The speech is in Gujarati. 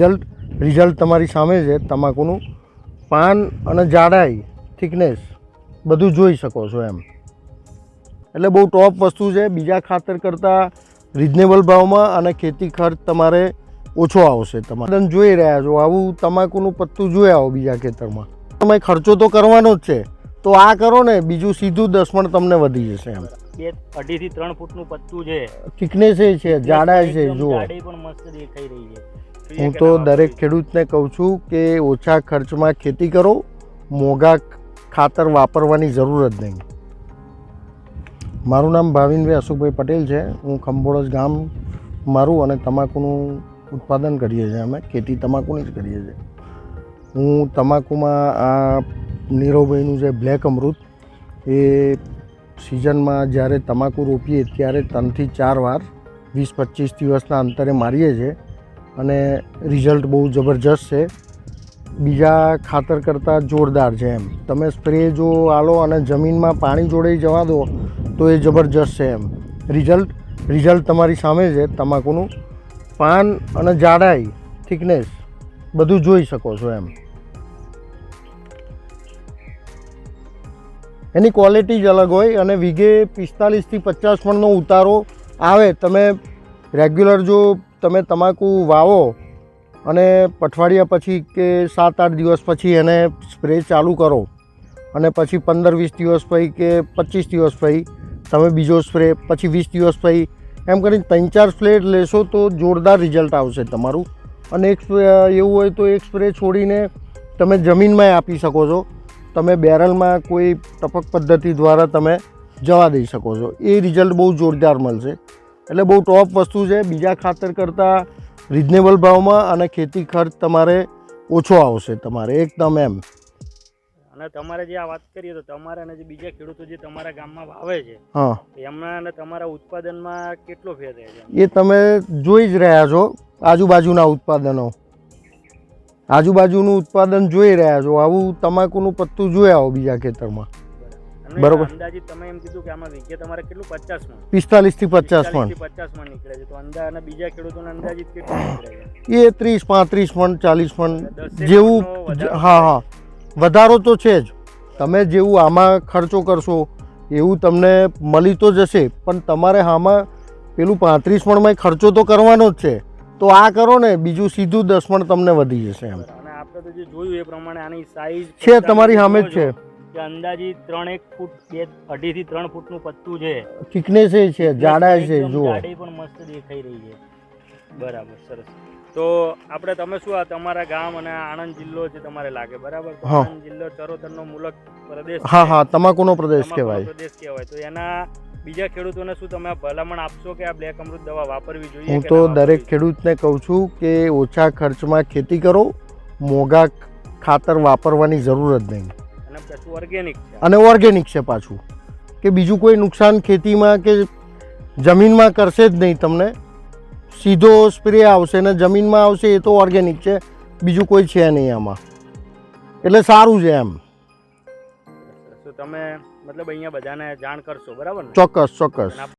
રિઝલ્ટ રિઝલ્ટ તમારી સામે છે તમાકુનું પાન અને જાડાઈ થિકનેસ બધું જોઈ શકો છો એમ. એટલે બહુ ટોપ વસ્તુ છે બીજા ખાતર કરતાં રિઝનેબલ ભાવમાં અને ખેતી ખર્ચ તમારે ઓછો આવશે. તમારે જોઈ રહ્યા છો આવું તમાકુનું પત્તું જોઈ આવો બીજા ખેતરમાં. તમે ખર્ચો તો કરવાનો જ છે તો આ કરો ને બીજું સીધું દસમણ તમને વધી જશે એમ. બે અઢી થી ત્રણ ફૂટનું પત્તું છે. થિકનેસ એ છે જાડાઈ છે જુઓ. જાડી પણ મસ્ત દેખાઈ રહી છે. હું તો દરેક ખેડૂતને કહું છું કે ઓછા ખર્ચમાં ખેતી કરો મોંઘા ખાતર વાપરવાની જરૂર જ નહીં. મારું નામ ભાવિનભાઈ અશોકભાઈ પટેલ છે. હું ખંભોળજ ગામ મારું અને તમાકુનું ઉત્પાદન કરીએ છીએ અમે ખેતી તમાકુની જ કરીએ છીએ. હું તમાકુમાં આ નીરવભાઈનું જે બ્લેક અમૃત એ સિઝનમાં જ્યારે તમાકુ રોપીએ ત્યારે ત્રણથી ચાર વાર વીસ પચીસ દિવસના અંતરે મારીએ છીએ. અને રિઝલ્ટ બહુ જબરજસ્ત છે. બીજા ખાતર કરતાં જોરદાર છે એમ. તમે સ્પ્રે જો આલો અને જમીનમાં પાણી જોડે જવા દો, તો એ જબરજસ્ત છે એમ. રિઝલ્ટ રિઝલ્ટ તમારી સામે છે. તમાકુનું પાન અને જાડાઈ, થિકનેસ બધું જોઈ શકો છો એમ. એની ક્વોલિટી જ અલગ હોય અને વીઘે પિસ્તાલીસથી પચાસ મણનો ઉતારો આવે, તમે રેગ્યુલર જો તમે તમાકુ વાવો અને પઠવાડિયા પછી કે સાત આઠ દિવસ પછી એને સ્પ્રે ચાલુ કરો અને પછી પંદર વીસ દિવસ પછી કે પચીસ દિવસ પછી તમે બીજો સ્પ્રે, પછી વીસ દિવસ પછી એમ કરીને ત્રણ ચાર સ્પ્રે લેશો તો જોરદાર રિઝલ્ટ આવશે તમારું. અને એક એવું હોય તો એક સ્પ્રે છોડીને તમે જમીનમાં આપી શકો છો. તમે બેરલમાં કોઈ ટપક પદ્ધતિ દ્વારા તમે જવા દઈ શકો છો. એ રિઝલ્ટ બહુ જોરદાર મળશે. એટલે બહુ ટોપ વસ્તુ છે. બીજા ખાતર કરતાં રિઝનેબલ ભાવમાં અને ખેતી ખર્ચ તમારે ઓછો આવશે તમારે એકદમ એમ. અને તમારે જે આ વાત કરીએ તો તમારે અને જે બીજા ખેડૂતો જે તમારા ગામમાં વાવે છે હા. એમના અને તમારા ઉત્પાદનમાં કેટલો ફેર રહે છે? એ તમે જોઈ જ રહ્યા છો આજુબાજુના ઉત્પાદનો. આજુબાજુનું ઉત્પાદન જોઈ રહ્યા છો. આવું તમાકુનું પત્તું જોઈ આવો બીજા ખેતરમાં. બરોબર. અંદાજિત તમે એમ કીધું કે આમાં વીઘે તમારે કેટલું? પચાસ મણ. પિસ્તાલીસથી પચાસ મણ. પચાસ મણ નીકળે છે. તો અંદા અને બીજા ખેડૂતોને અંદાજિત કેટલું નીકળે એ ત્રીસ પાંત્રીસ મણ ચાલીસ મણ જેવું હા હા. વધારો તો છે જ. તમે જેવું આમાં ખર્ચો કરશો એવું તમને મળી તો જશે. પણ તમારે આમાં પેલું પાંત્રીસ મણમાં ખર્ચો તો કરવાનો જ છે. તો આ કરો ને બીજું સીધું દસ મણ તમને વધી જશે એમ. આપણે તો જે જોયું એ પ્રમાણે આની સાઈઝ છે તમારી સામે જ છે. કે અંદાજિત ત્રણ એક ફૂટ બે અઢીથી ત્રણ ફૂટનું પત્તું છે. થિકનેસ એ છે જાડાઈ છે જુઓ. જાડાઈ પણ મસ્ત દેખાઈ રહી છે. બરાબર સરસ. તો આપણે તમે શું આ તમારા ગામ અને આણંદ જિલ્લો જે તમારે લાગે બરાબર? આણંદ જિલ્લો ચરોતરનો મુલક પ્રદેશ હા હા તમાકુનો પ્રદેશ કહેવાય. પ્રદેશ કહેવાય. તો એના બીજા ખેડૂતોને શું તમે ભલામણ આપશો કે આ બ્લેક અમૃત દવા વાપરવી જોઈએ હું તો દરેક ખેડૂતને કહું છું કે ઓછા ખર્ચમાં ખેતી કરો મોંઘા ખાતર વાપરવાની જરૂર જ નહીં. ઓર્ગેનિક છે. અને ઓર્ગેનિક છે પાછું. કે બીજું કોઈ નુકસાન ખેતીમાં કે જમીનમાં કરશે જ નહીં તમને. સીધો સ્પ્રે આવશે ને જમીનમાં આવશે એ તો ઓર્ગેનિક છે. બીજું કોઈ છે નહીં આમાં. એટલે સારું છે એમ. તો તમે મતલબ અહીંયા બધાને જાણ કરશો બરાબર ચોક્કસ ચોક્કસ.